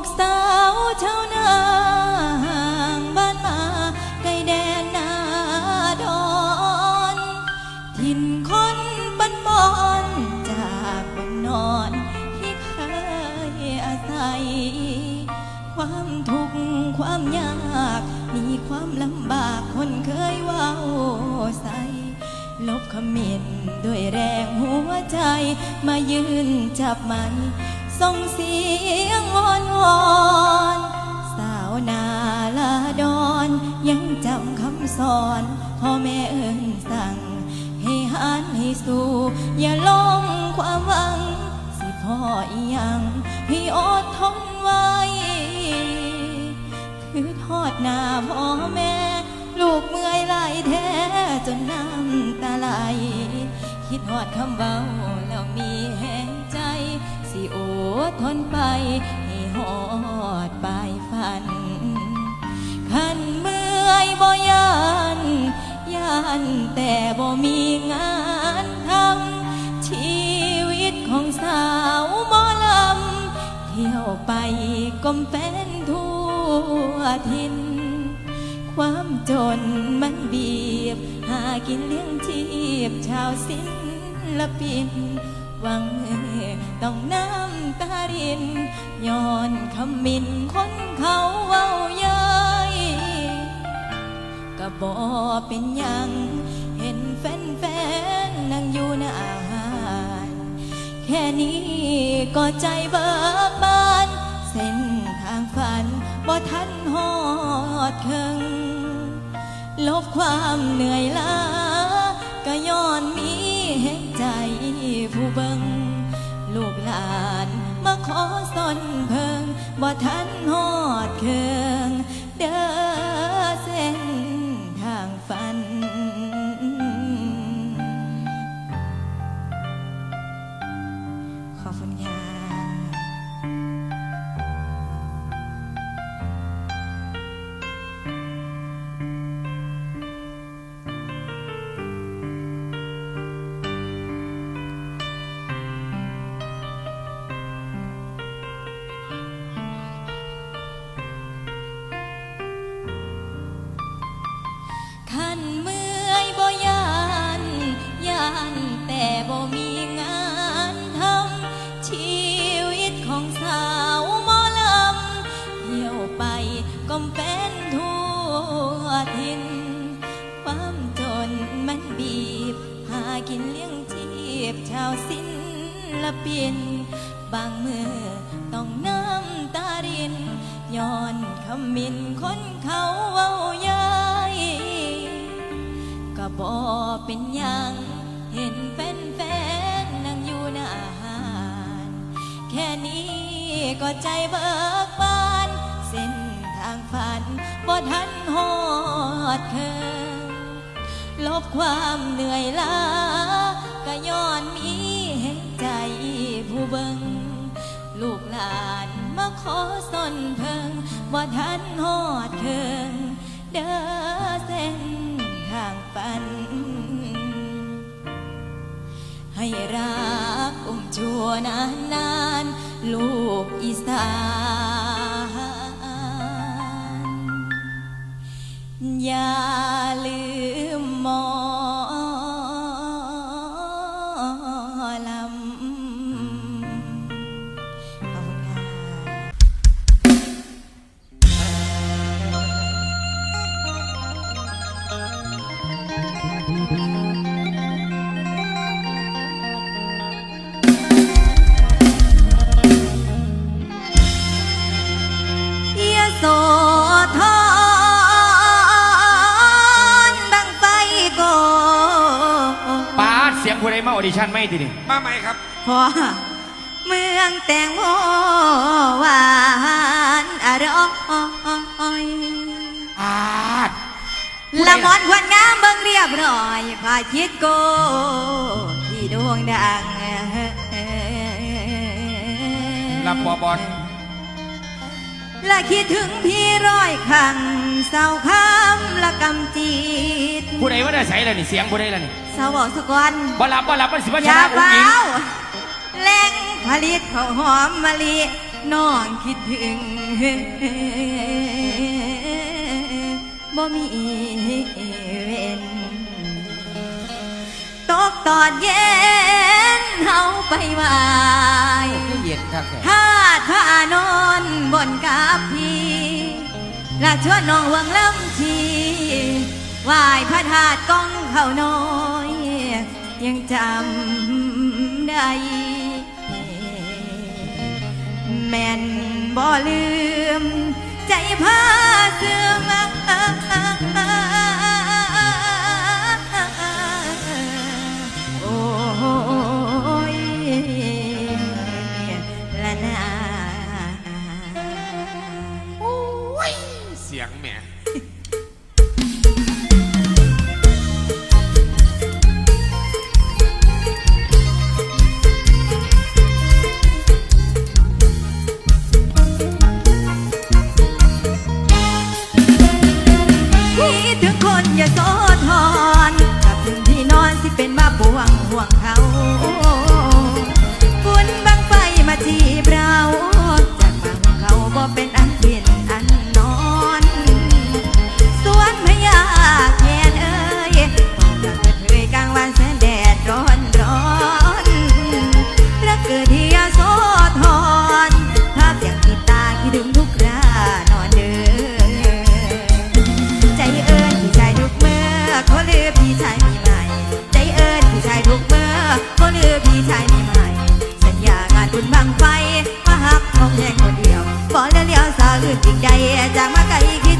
กสาวชาวนาห่างบ้านมาไกลแดนนาดอนถิ่นคนปันบอนจากบนนอนที่เคยอาศัย ความทุกข์ความยาก มีความลำบากคนเคยว้าใส่ลบคำเมนด้วยแรงหัวใจมายืนจับมัน ส่งเสียงวอนวอนสาวนาลาดอนยังจำคำสอนพ่อแม่เอิญสั่ง ให้หันให้สู้อย่าลงความหวัง สิพ่ออีหยังให้อดทนไว้ คือทอดหน้าพ่อแม่ ลูกเมื่อยไหลแท้จนน้ำตาไหลคิดหอดคำเบาแล้วมีแห สิโอทนไป ให้หอดปลายฝัน ขันเมื่อยบ่ยันยันแต่บ่มีงานทำชีวิตของสาวหมอลำ เที่ยวไปกลมเป็นทั่วทิน ความจนมันบีบ หากินเลี้ยงชีพชาวศิลปิน หวังต้องน้ำตารินย้อนคำมินคนเขาเว้าเย้ยก็บอเป็นยังเห็นแฟนๆนั่งอยู่หน้าหานแค่นี้ก็ใจเบิกบาน เส้นทางฝันบ่ทันหอดเคิงลบความเหนื่อยล้าก็ย้อนมีแห่งานมาขอสนเพิงบ่ทันหอดเคืองเด้อิน บางมือต้องน้ำตารินย้อนคำมินคนเขาเว้าย้ยก็บอเป็นยังเห็นแฟนๆนั่งอยู่หน้าหานแค่นี้ก็ใจเบิกบาน เส้นทางฝันบ่ทันหอดเคิงลบความเหนื่อยล้าก็ย้อนมี ลูกหลานมาขอสนเพิงบ่ทันหอดเคิงเด้อเส้นทางฝัน ให้รักอุ้มชัวนานนานลูกอีสานอย่า ผู้ใดมาออดิชั่นไม่ทีนี่มาใหม่ครับ พอเมืองแตงโมหวานอร่อยอาดละมอนควันงามเบิ่งเรียบร้อยพาคิดโก ที่ดวงดังลำบอบอล และคิดถึงพี่ร้อยขังเศร้าคำละกำจีตผู้ใดว่าได้ใส่แล้วนี่เสียงผู้ใดแล้วนี่สาวสกอนบ่รับบ่รับมันสิว่าชนะอุ้งอิงแรงผลิตข้าวหอมมะลิน้องคิดถึงบ่มี กตอนเย็นเฮาไปวายถ้าถ้านอนบนกาพี่ละชวนน้องเวงเริ่มทีวายพระธาตุก้องเขาน้อย ยังจำได้ แม่นบ่ลืม ใจพาเสื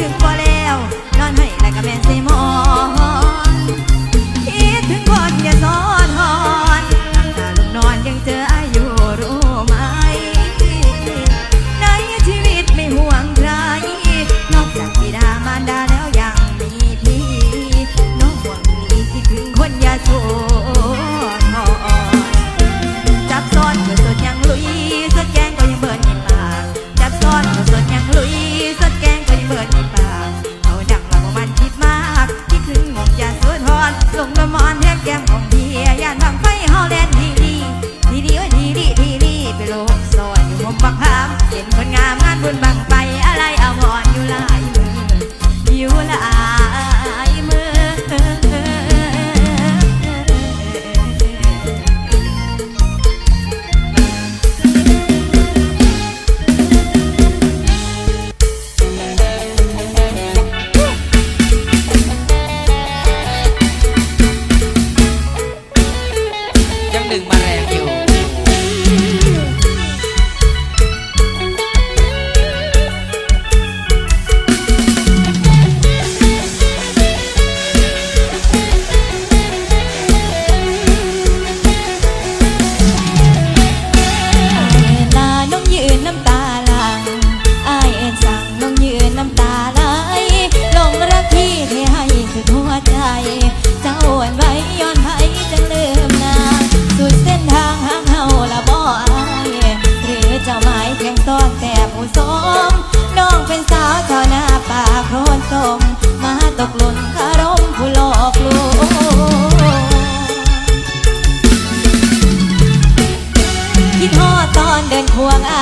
ถึงพอแล้ว นอนให้แล้วก็แม่นสิมอ หนึ่งมาแล้ว bawang